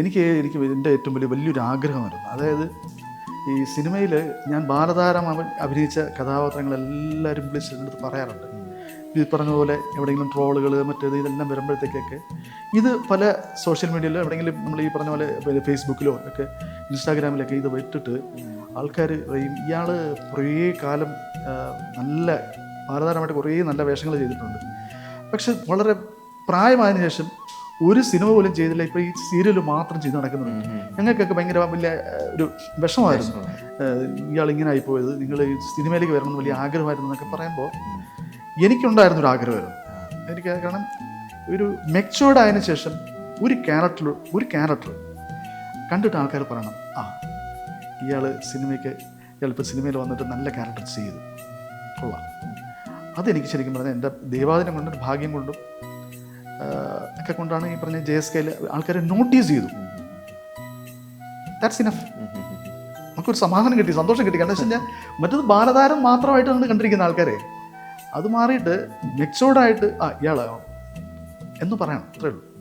എനിക്ക് എനിക്ക് എന്റെ ഏറ്റവും വലിയ വലിയൊരു ആഗ്രഹമായിരുന്നു. അതായത് ഈ സിനിമയിൽ ഞാൻ ബാലതാരം അഭിനയിച്ച കഥാപാത്രങ്ങളെല്ലാവരും വിളിച്ച് എന്റെ പറയാറുണ്ട്. ഈ പറഞ്ഞ പോലെ എവിടെയെങ്കിലും ട്രോളുകൾ മറ്റേത് ഇതെല്ലാം വരുമ്പോഴത്തേക്കൊക്കെ ഇത് പല സോഷ്യൽ മീഡിയയിലോ എവിടെയെങ്കിലും നമ്മൾ ഈ പറഞ്ഞ പോലെ ഫേസ്ബുക്കിലോ ഒക്കെ ഇൻസ്റ്റാഗ്രാമിലൊക്കെ ഇത് വിട്ടിട്ട് ആൾക്കാർ പറയും ഇയാൾ കുറേ കാലം നല്ല ബാലതാരമായിട്ട് കുറേ നല്ല വേഷങ്ങൾ ചെയ്തിട്ടുണ്ട്. പക്ഷെ വളരെ പ്രായമായതിനു ശേഷം ഒരു സിനിമ പോലും ചെയ്തില്ല. ഇപ്പൊ ഈ സീരിയൽ മാത്രം ചെയ്ത് നടക്കുന്നുണ്ട് ഞങ്ങൾക്കൊക്കെ ഭയങ്കര വലിയ ഒരു വിഷമമായിരുന്നു. ഇയാൾ ഇങ്ങനെ ആയിപ്പോയത് നിങ്ങൾ സിനിമയിലേക്ക് വരണമെന്ന് വലിയ ആഗ്രഹമായിരുന്നു എന്നൊക്കെ പറയുമ്പോൾ എനിക്കുണ്ടായിരുന്ന ഒരു ആഗ്രഹമായിരുന്നു. എനിക്ക് കാരണം ഒരു മെച്ചുവേർഡ് ആയതിനു ശേഷം ഒരു ക്യാരക്ടർ ഒരു ക്യാരക്ടർ കണ്ടിട്ട് ആൾക്കാർ പറയണം ആ ഇയാൾ സിനിമയ്ക്ക് ഇപ്പോൾ സിനിമയിൽ വന്നിട്ട് നല്ല ക്യാരക്ടർ ചെയ്തു. കൊള്ളാം. അതെനിക്ക് ശരിക്കും പറഞ്ഞാൽ എന്റെ ദൈവാദിനം കൊണ്ടും ഭാഗ്യം കൊണ്ടും ഒക്കെ കൊണ്ടാണ് ഈ പറഞ്ഞ ജെ എസ് കെയിൽ ആൾക്കാരെ നോട്ടീസ് ചെയ്തു. ദാറ്റ്സ് ഇനഫ് നമുക്കൊരു സമാധാനം കിട്ടി സന്തോഷം കിട്ടി. കാരണം വെച്ച് കഴിഞ്ഞാൽ മറ്റത് ബാലതാരം മാത്രമായിട്ടാണ് കണ്ടിരിക്കുന്ന ആൾക്കാരെ. അത് മാറിയിട്ട് മെച്ചോർഡായിട്ട് ആ ഇയാളാണ് എന്ന് പറയണം. അത്രേ ഉള്ളൂ.